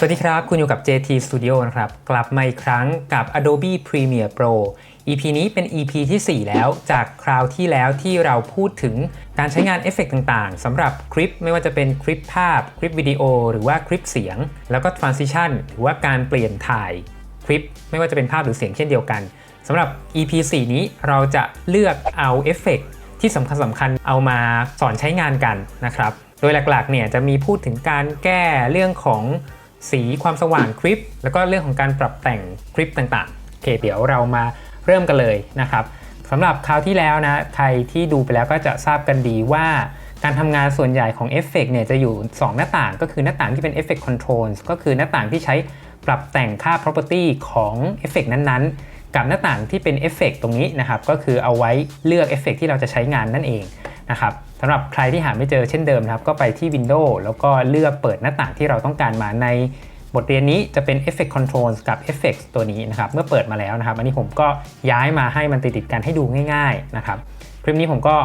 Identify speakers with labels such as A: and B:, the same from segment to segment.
A: สวัสดีครับ คุณอยู่กับ JT Studio นะครับ กลับมาอีกครั้งกับ Adobe Premiere Pro EP นี้เป็น EP ที่ 4 แล้วจากคราวที่แล้วที่เราพูดถึงการใช้งานเอฟเฟกต่างๆสำหรับคลิปไม่ว่าจะเป็นคลิปภาพ คลิปวิดีโอ หรือว่าคลิปเสียง แล้วก็ Transition หรือว่าการเปลี่ยนถ่ายคลิป ไม่ว่าจะเป็นภาพหรือเสียงเช่นเดียวกันสำหรับ EP 4 นี้เราจะเลือกเอาเอฟเฟกที่สำคัญสำคัญๆเอามาสอนใช้งานกันนะครับ โดยหลักๆเนี่ยจะมีพูดถึงการแก้เรื่องของ สีความสว่างคลิป แล้วก็เรื่องของการปรับแต่งคลิปต่างๆโอเคเดี๋ยวเรามาเริ่มกันเลยนะครับสำหรับคราวที่แล้วนะใครที่ดูไปแล้วก็จะทราบกันดีว่าการทำงานส่วนใหญ่ของเอฟเฟกเนี่ยจะอยู่ 2 หน้าต่างก็คือหน้าต่างที่เป็นเอฟเฟกคอนโทรลก็คือหน้าต่างที่ใช้ปรับแต่งค่า property ของเอฟเฟกนั้นๆ กับหน้าต่างที่เป็นเอฟเฟกตรงนี้นะครับก็คือเอาไว้เลือกเอฟเฟกที่เราจะใช้งานนั่นเองนะครับ สำหรับใครที่หาไม่เจอเช่นเดิมนะครับ ก็ไปที่ Windows แล้วก็เลือกเปิดหน้าต่างที่เราต้องการมาในบทเรียนนี้จะเป็น Effect Controls กับ Effects ตัวนี้นะครับ เมื่อเปิดมาแล้วนะครับ อันนี้ผมก็ย้ายมาให้มันติดๆกันให้ดูง่าย ๆ นะครับ คลิปนี้ผมก็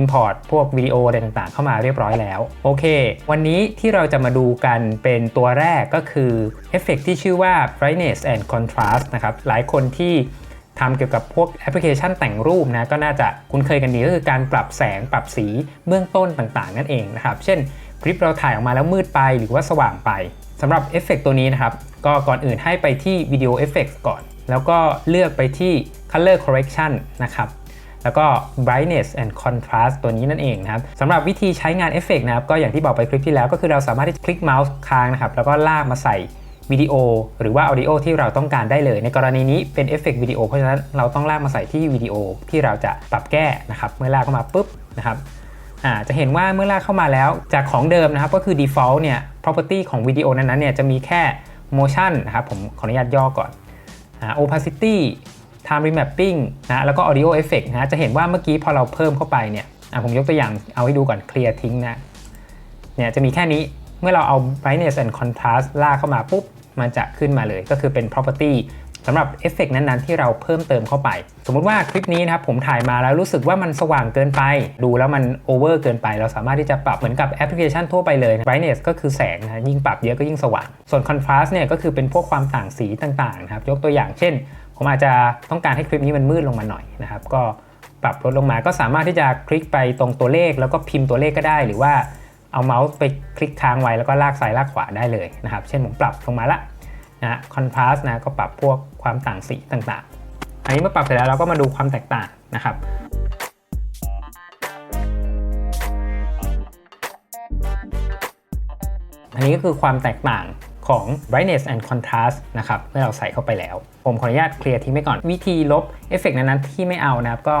A: Import พวกวิดีโออะไรต่างๆ เข้ามาเรียบร้อยแล้ว โอเค วันนี้ที่เราจะมาดูกันเป็นตัวแรกก็คือเอฟเฟกที่ชื่อว่า brightness and contrast นะครับ หลายคนที่ ทำเกี่ยวกับพวกแอปพลิเคชันแต่งรูปนะก็น่าจะคุ้นเคยกันดีก็คือการปรับแสงปรับสีเบื้องต้นต่างๆ นั่นเองนะครับ เช่นคลิปเราถ่ายออกมาแล้วมืดไปหรือว่าสว่างไปสำหรับเอฟเฟกตัวนี้นะครับ ก็ก่อนอื่นให้ไปที่วิดีโอเอฟเฟกก่อน แล้วก็เลือกไปที่ color correction นะครับแล้วก็ brightness and contrast ตัวนี้นั่นเองนะครับสำหรับวิธีใช้งานเอฟเฟกนะครับ ก็อย่างที่บอกไปคลิปที่แล้วก็คือเราสามารถที่จะคลิกเมาส์ค้างนะครับ แล้วก็ลากมาใส่ วิดีโอหรือว่าออดิโอที่เราต้องการได้เลย ในกรณีนี้เป็นเอฟเฟกวิดีโอเพราะฉะนั้นเราต้องลากมาใส่ที่วิดีโอที่เราจะปรับแก้นะครับ เมื่อลากเข้ามาปุ๊บนะครับอ่าจะเห็นว่าเมื่อลากเข้ามาแล้วจากของเดิมนะครับก็คือ default เนี่ย property ของวิดีโอนั้นๆเนี่ยจะมีแค่ motion นะครับผมขออนุญาตย่อก่อนอ่า opacity time remapping นะแล้วก็ audio effect นะจะเห็นว่าเมื่อกี้พอเราเพิ่มเข้าไปเนี่ยอะผมยกตัวอย่างเอาให้ดูก่อน clear ทิ้งนะเนี่ยจะมีแค่นี้เมื่อเราเอา brightness and contrast ลากเข้ามาปุ๊บ มันจะขึ้นมาเลยก็คือเป็น property สำหรับเอฟเฟกนั้นๆ ที่เราเพิ่มเติมเข้าไป สมมุติว่าคลิปนี้นะครับผมถ่ายมาแล้วรู้สึกว่ามันสว่างเกินไป ดูแล้วมันโอเวอร์เกินไป เราสามารถที่จะปรับเหมือนกับแอปพลิเคชันทั่วไปเลย brightness ก็คือแสงนะยิ่งปรับเยอะก็ยิ่งสว่าง ส่วน contrast เนี่ยก็คือเป็นพวกความต่างสีต่างๆนะครับยกตัวอย่างเช่น ผมอาจจะต้องการให้คลิปนี้มันมืดลงมาหน่อยนะครับก็ปรับลดลงมาก็สามารถที่จะคลิกไปตรงตัวเลข แล้วก็พิมพ์ตัวเลขก็ได้หรือว่า เอาเมาส์ไปคลิกค้างไว้แล้วก็ลากซ้ายลากขวาได้เลยนะครับ เช่นผมปรับลงมาละนะคอนทราสต์นะก็ปรับพวกความต่างสีต่างๆ อันนี้เมื่อปรับเสร็จแล้วเราก็มาดูความแตกต่างนะครับอันนี้ก็คือความแตกต่างของ brightness and contrast นะครับเมื่อเราใส่เข้าไปแล้ว ผมขออนุญาตเคลียร์ทิ้งไปก่อนวิธีลบเอฟเฟกนั้นๆที่ไม่เอานะครับก็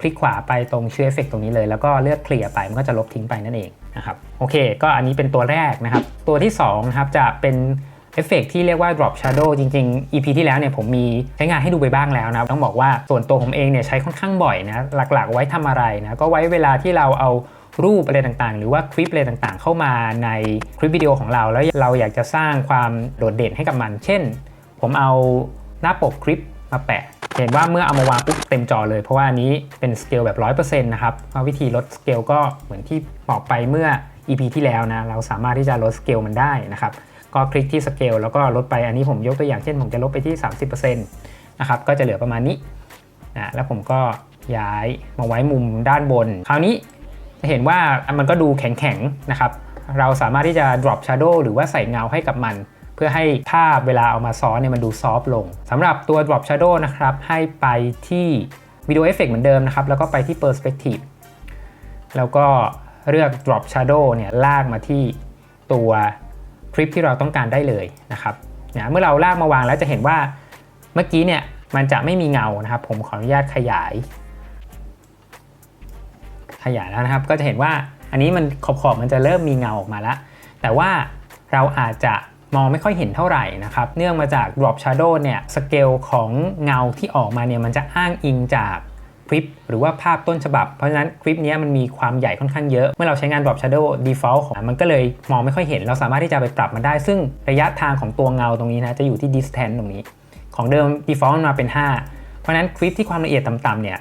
A: คลิกขวาไปตรงชื่อเอฟเฟกตรงนี้เลย แล้วก็เลือกเคลียร์ไปมันก็จะลบทิ้งไปนั่นเองนะครับโอเค ก็อันนี้เป็นตัวแรกนะครับ ตัวที่2นะครับจะเป็นเอฟเฟกที่เรียกว่า drop shadow จริง ๆ EP ที่แล้วเนี่ยผมมีใช้งานให้ดูไปบ้างแล้วนะต้องบอกว่าส่วนตัวผมเองเนี่ยใช้ค่อนข้างบ่อยนะหลักๆ ไว้ทำอะไรนะก็ไว้เวลาที่เราเอารูปอะไรต่างๆ หรือว่าคลิปอะไรต่างๆ เข้ามาในคลิปวิดีโอของเรา แล้วเราอยากจะสร้างความโดดเด่นให้กับมัน เช่น ผมเอาหน้าปกคลิปมาแปะ เห็นว่าเมื่อเอามาวางปุ๊บเต็มจอเลย เพราะว่าอันนี้เป็นสเกลแบบ 100%นะครับวิธีลดสเกลก็เหมือนที่บอกไปเมื่อ EP ที่แล้วนะ เราสามารถที่จะลดสเกลมันได้นะครับ ก็คลิกที่สเกลแล้วก็ลดไป อันนี้ผมยกตัวอย่างเช่น ผมจะลดไปที่ 30%นะครับ ก็จะเหลือประมาณนี้นะแล้วผมก็ย้ายมาไว้มุมด้านบน คราวนี้จะเห็นว่ามันก็ดูแข็งๆนะครับ เราสามารถที่จะ drop shadow หรือว่าใส่เงาให้กับมัน เพื่อให้ภาพเวลาเอามาซ้อนเนี่ยมันดูซอฟลงสำหรับตัว drop shadow นะครับ ให้ไปที่วิดีโอเอฟเฟกเหมือนเดิมนะครับ แล้วก็ไปที่ perspective แล้วก็เลือก drop shadow เนี่ยลากมาที่ตัวคลิปที่เราต้องการได้เลยนะครับนะเมื่อเราลากมาวางแล้วจะเห็นว่าเมื่อกี้เนี่ยมันจะไม่มีเงานะครับ ผมขออนุญาตขยาย ขยายแล้วนะครับ ก็จะเห็นว่าอันนี้มันขอบๆมันจะเริ่มมีเงาออกมาแล้ว แต่ว่าเราอาจจะ มองไม่ค่อยเห็นเท่าไหร่นะครับ เนื่องมาจาก drop shadow เนี่ยสเกลของเงาที่ออกมาเนี่ยมันจะอ้างอิงจากคลิปหรือว่าภาพต้นฉบับ เพราะฉะนั้นคลิปนี้มันมีความใหญ่ค่อนข้างเยอะ เมื่อเราใช้งาน drop shadow default ของมันก็เลยมองไม่ค่อยเห็น เราสามารถที่จะไปปรับมันได้ ซึ่งระยะทางของตัวเงาตรงนี้นะจะอยู่ที่ distance ตรงนี้ ของเดิม default มันมาเป็น 5 เพราะฉะนั้นคลิปที่ความละเอียดต่ำๆเนี่ย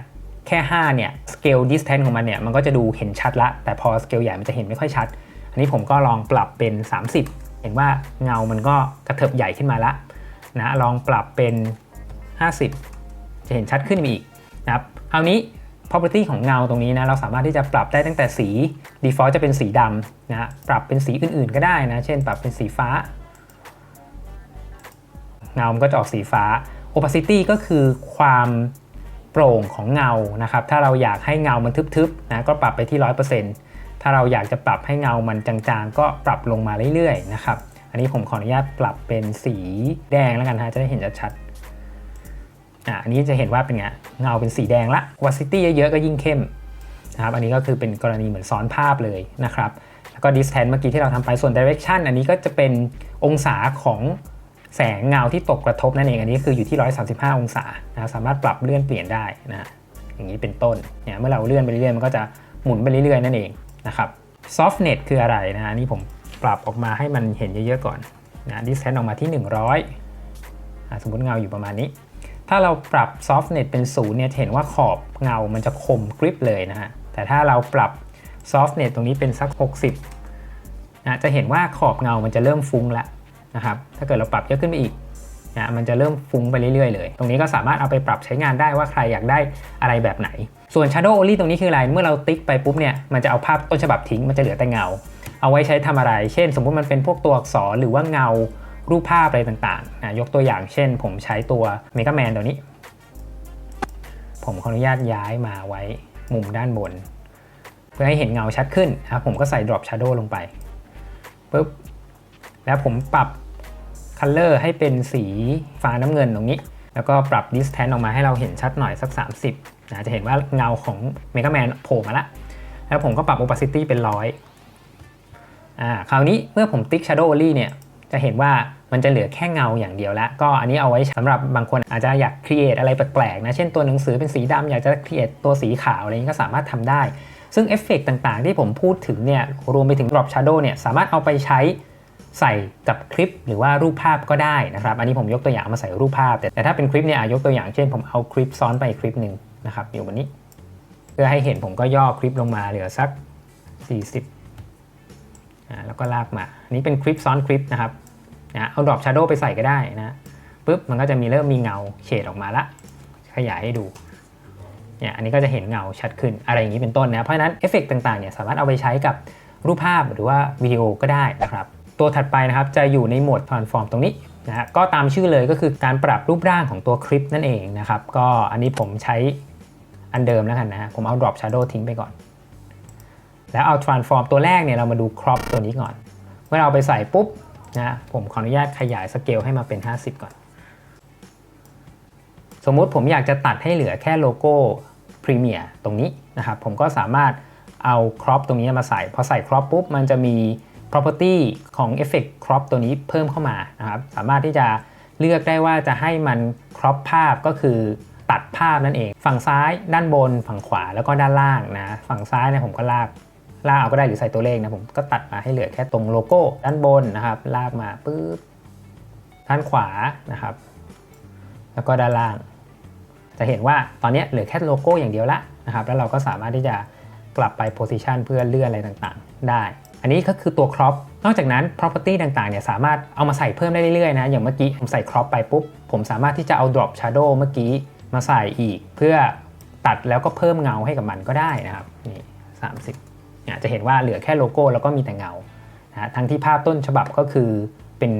A: แค่ 5 เนี่ย scale distance ของมันเนี่ยมันก็จะดูเห็นชัดละ แต่พอ scale ใหญ่มันจะเห็นไม่ค่อยชัด อันนี้ผมก็ลองปรับเป็น 30 เห็นว่าเงามันก็กระเถิบใหญ่ขึ้นมาละนะลองปรับเป็น 50 จะเห็นชัดขึ้นอีกนะครับคราวนี้ property ของเงาตรงนี้นะเราสามารถที่จะปรับได้ตั้งแต่สี default จะเป็นสีดำนะปรับเป็นสีอื่นๆก็ได้นะ เช่น ปรับเป็นสีฟ้า เงามันก็จะออกสีฟ้า opacity ก็คือความโปร่งของเงานะครับถ้าเราอยากให้เงามันทึบๆนะก็ปรับไปที่ 100% ถ้าเราอยากจะปรับให้เงามันจางๆ ก็ปรับลงมาเรื่อยๆนะครับ อันนี้ผมขออนุญาตปรับเป็นสีแดงแล้วกันฮะจะได้เห็นชัดๆอะอันนี้จะเห็นว่าเป็นไงเงาเป็นสีแดงละ opacity เยอะๆก็ยิ่งเข้มนะครับอันนี้ก็คือเป็นกรณีเหมือนซ้อนภาพเลยนะครับ แล้วก็ distance เมื่อกี้ที่เราทำไปส่วน direction อันนี้ก็จะเป็นองศาของแสงเงาที่ตกกระทบนั่นเอง อันนี้คืออยู่ที่ 135 องศานะสามารถปรับเลื่อนเปลี่ยนได้นะอย่างนี้เป็นต้นเนี่ยเมื่อเราเลื่อนไปเรื่อยๆมันก็จะหมุนไปเรื่อยๆนั่นเอง นะครับ softnet คืออะไรนะนี่ผมปรับออกมาให้มันเห็นเยอะๆก่อนนะ distance ออกมาที่ 100อะสมมติเงาอยู่ประมาณนี้ ถ้าเราปรับ softnet เป็นศูนย์เนี่ยเห็นว่าขอบเงามันจะคมกริบเลยนะฮะแต่ถ้าเราปรับ softnet ตรงนี้เป็นสัก 60นะจะเห็นว่าขอบเงามันจะเริ่มฟุ้งแล้วนะครับถ้าเกิดเราปรับเยอะขึ้นไปอีก นะมันจะเริ่มฟุ้งไปเรื่อยๆเลย ตรงนี้ก็สามารถเอาไปปรับใช้งานได้ว่าใครอยากได้อะไรแบบไหน ส่วน shadow only ตรงนี้คืออะไร เมื่อเราติ๊กไปปุ๊บเนี่ย มันจะเอาภาพต้นฉบับทิ้ง มันจะเหลือแต่เงา เอาไว้ใช้ทำอะไร เช่น สมมุติมันเป็นพวกตัวอักษรหรือว่าเงารูปภาพอะไรต่างๆนะยกตัวอย่างเช่น ผมใช้ตัว Mega Man ตัวนี้ ผมขออนุญาตย้ายมาไว้มุมด้านบน เพื่อให้เห็นเงาชัดขึ้นนะผมก็ใส่ drop shadow ลงไปปุ๊บแล้วผมปรับ color ให้เป็นสีฟ้าน้ำเงินตรงนี้ แล้วก็ปรับ distance ออกมาให้เราเห็นชัดหน่อยสัก 30นะจะเห็นว่าเงาของ Mega Man โผล่มาละ แล้วผมก็ปรับ opacity เป็นร้อยอ่าคราวนี้เมื่อผมติ๊ก shadow only เนี่ยจะเห็นว่ามันจะเหลือแค่เงาอย่างเดียวแล้วก็อันนี้เอาไว้สำหรับบางคนอาจจะอยาก create อะไรแปลกๆนะ เช่นตัวหนังสือเป็นสีดำอยากจะ create ตัวสีขาวอะไรนี้ก็สามารถทำได้ ซึ่งเอฟเฟกต่างๆ ที่ผมพูดถึงเนี่ยรวมไปถึง drop shadow เนี่ยสามารถเอาไปใช้ ใส่กับคลิปหรือว่ารูปภาพก็ได้นะครับ อันนี้ผมยกตัวอย่างมาใส่รูปภาพ แต่ถ้าเป็นคลิปเนี่ยยกตัวอย่างเช่น ผมเอาคลิปซ้อนไปคลิปหนึ่งนะครับอยู่บนนี้ เพื่อให้เห็นผมก็ย่อคลิปลงมาเหลือสัก 40อ่าแล้วก็ลากมาอันนี้เป็นคลิปซ้อนคลิปนะครับนะเอาดรอปชาร์โดไปใส่ก็ได้นะปุ๊บมันก็จะมีเริ่มมีเงาเฉดออกมาละ ขยายให้ดูเนี่ยอันนี้ก็จะเห็นเงาชัดขึ้นอะไรอย่างนี้เป็นต้นนะเพราะฉะนั้นเอฟเฟกต่างๆเนี่ยสามารถเอาไปใช้กับรูปภาพหรือว่าวิดีโอก็ได้นะครับ ตัวถัดไปนะครับจะอยู่ในโหมด transform ตรงนี้นะก็ตามชื่อเลยก็คือการปรับรูปร่างของตัวคลิปนั่นเองนะครับ ก็อันนี้ผมใช้อันเดิมแล้วกันนะผมเอา drop shadow ทิ้งไปก่อน แล้วเอา transform ตัวแรกเนี่ยเรามาดู crop ตัวนี้ก่อน เมื่อเราไปใส่ปุ๊บนะผมขออนุญาตขยายสเกลให้มาเป็น 50 ก่อน สมมุติผมอยากจะตัดให้เหลือแค่โลโก้ Premiere ตรงนี้นะครับ ผมก็สามารถเอา crop ตรงนี้มาใส่ พอใส่ crop ปุ๊บมันจะมี property ของ effect crop ตัวนี้เพิ่มเข้ามานะครับ สามารถที่จะเลือกได้ว่าจะให้มัน crop ภาพก็คือตัดภาพนั่นเอง ฝั่งซ้ายด้านบน ฝั่งขวาแล้วก็ด้านล่างนะ ฝั่งซ้ายเนี่ยผมก็ลากลากเอาก็ได้หรือใส่ตัวเลขนะผมก็ตัดมาให้เหลือแค่ตรงโลโก้ด้านบนนะครับลากมาปุ๊บด้านขวานะครับ แล้วก็ด้านล่าง จะเห็นว่าตอนนี้เหลือแค่โลโก้อย่างเดียวละนะครับ แล้วเราก็สามารถที่จะกลับไปโพซิชันเพื่อเลื่อนอะไรต่างๆ ได้ อันนี้ก็คือตัว crop นอกจากนั้น property ต่างๆเนี่ยสามารถเอามาใส่เพิ่มได้เรื่อยๆนะอย่างเมื่อกี้ผมใส่ crop ไปปุ๊บ ผมสามารถที่จะเอา drop shadow เมื่อกี้มาใส่อีก เพื่อตัดแล้วก็เพิ่มเงาให้กับมันก็ได้นะครับนี่30เนี่ยจะเห็นว่าเหลือแค่โลโก้แล้วก็มีแต่เงานะทั้งที่ภาพต้นฉบับก็คือเป็น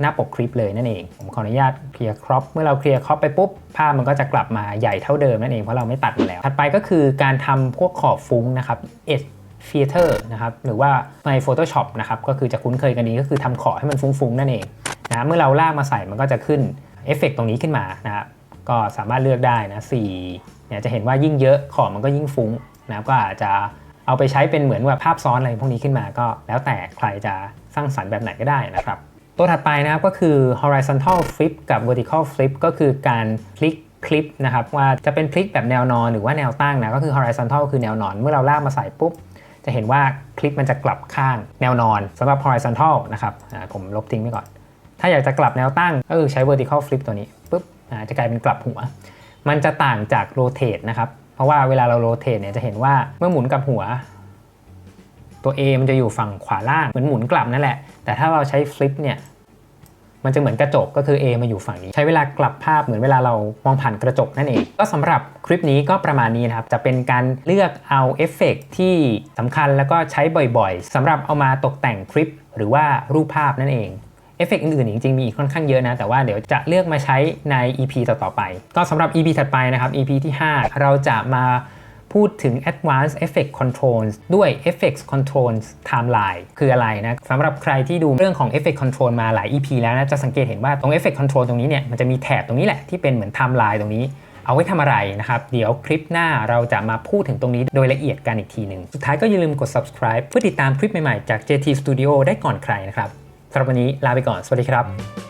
A: หน้าปกคลิปเลยนั่นเอง ผมขออนุญาตเคลียร์ครอปเมื่อเราเคลียร์ครอปไปปุ๊บ ภาพมันก็จะกลับมาใหญ่เท่าเดิมนั่นเองเพราะเราไม่ตัดมันแล้ว ถัดไปก็คือการทำพวกขอบฟุ้งนะครับ edge filter นะครับหรือว่าใน Photoshop นะครับก็คือจะคุ้นเคยกันดีก็คือทำขอบให้มันฟุ้งๆ นั่นเองนะเมื่อเราลากมาใส่มันก็จะขึ้นเอฟเฟกตรงนี้ขึ้นมานะครับก็สามารถเลือกได้นะ4เนี่ยจะเห็นว่ายิ่งเยอะขอบมันก็ยิ่งฟุ้งนะก็อาจจะเอาไปใช้เป็นเหมือนว่าภาพซ้อนอะไรพวกนี้ขึ้นมาก็แล้วแต่ใครจะสร้างสรรค์แบบไหนก็ได้นะครับตัวถัดไปนะครับก็คือ horizontal flip กับ vertical flip ก็คือการพลิกคลิปนะครับว่าจะเป็นพลิกแบบแนวนอนหรือว่าแนวตั้งนะก็คือ horizontal คือแนวนอน เมื่อเราลากมาใส่ปุ๊บ จะเห็นว่าคลิปมันจะกลับข้างแนวนอนสำหรับ horizontal นะครับผมลบทิ้งไปก่อน ถ้าอยากจะกลับแนวตั้งก็คือใช้ vertical flip ตัวนี้ปุ๊บจะกลายเป็นกลับหัว มันจะต่างจาก rotate นะครับ เพราะว่าเวลาเรา rotate เนี่ยจะเห็นว่าเมื่อหมุนกับหัว ตัว A มันจะอยู่ฝั่งขวาล่างเหมือนหมุนกลับนั่นแหละ แต่ถ้าเราใช้ฟลิปเนี่ย มันจะเหมือนกระจกก็คือ A มาอยู่ฝั่งนี้ ใช้เวลากลับภาพเหมือนเวลาเรามองผ่านกระจกนั่นเอง ก็สำหรับคลิปนี้ก็ประมาณนี้นะครับ จะเป็นการเลือกเอาเอฟเฟกต์ที่สำคัญแล้วก็ใช้บ่อยๆสำหรับเอามาตกแต่งคลิป หรือว่ารูปภาพนั่นเองเอฟเฟกต์อื่นๆจริงๆมีอีกค่อนข้างเยอะนะ แต่ว่าเดี๋ยวจะเลือกมาใช้ใน EP ต่อๆไป ก็สำหรับ EP ถัดไปนะครับ EP ที่ 5 เราจะมา พูดถึง Advanced Effect Controls ด้วย Effects Controls Timeline คืออะไรนะสำหรับใครที่ดูเรื่องของ Effect Control มาหลาย EP แล้วนะ จะสังเกตเห็นว่าตรง Effect Control ตรงนี้เนี่ย มันจะมีแถบตรงนี้แหละ ที่เป็นเหมือน Timeline ตรงนี้เอาไว้ทำอะไรนะครับ เดี๋ยวคลิปหน้าเราจะมาพูดถึงตรงนี้โดยละเอียดกันอีกทีหนึ่ง สุดท้ายก็อย่าลืมกด subscribe เพื่อติดตามคลิปใหม่ๆ จาก JT Studio ได้ก่อนใครนะครับสำหรับวันนี้ลาไปก่อน สวัสดีครับ